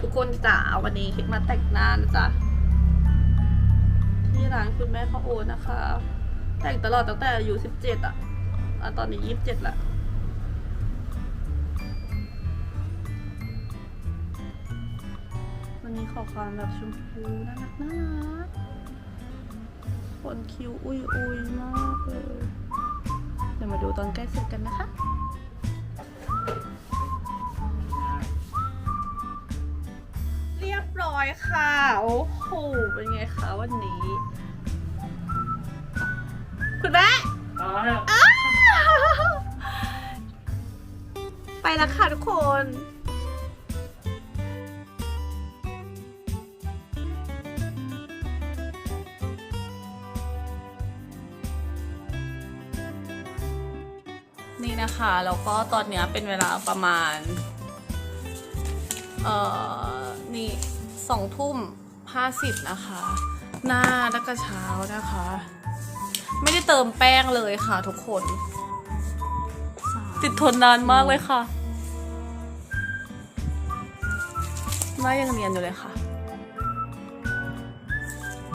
ทุกคนจ๋าวันนี้คลิปมาแต่งหน้านะจ๊ะที่ร้านคุณแม่ข้าวโอนะคะ แต่งตลอดตั้งแต่อายุสิบเจ็ดอะตอนนี้ยี่สิบเจ็ดละวันนี้ขอความแบบชมพูน่ารักน่ารักคนคิ้วอุ้ยอุ้ยมากเลย เดี๋ยวมาดูตอนใกล้เสร็จกันนะคะ อยค่ะ โอ้โห เป็นไงคะวันนี้ คุณแม่ไปแล้วค่ะทุกคนนี่นะคะ แล้วก็ตอนนี้เป็นเวลาประมาณ เอ่อ สองทุ่มห้าสิบนะคะ หน้าตั้งแต่เช้านะคะ ไม่ได้เติมแป้งเลยค่ะทุกคน ติดทนนานมากเลยค่ะหน้ายังเนียนอยู่เลยค่ะ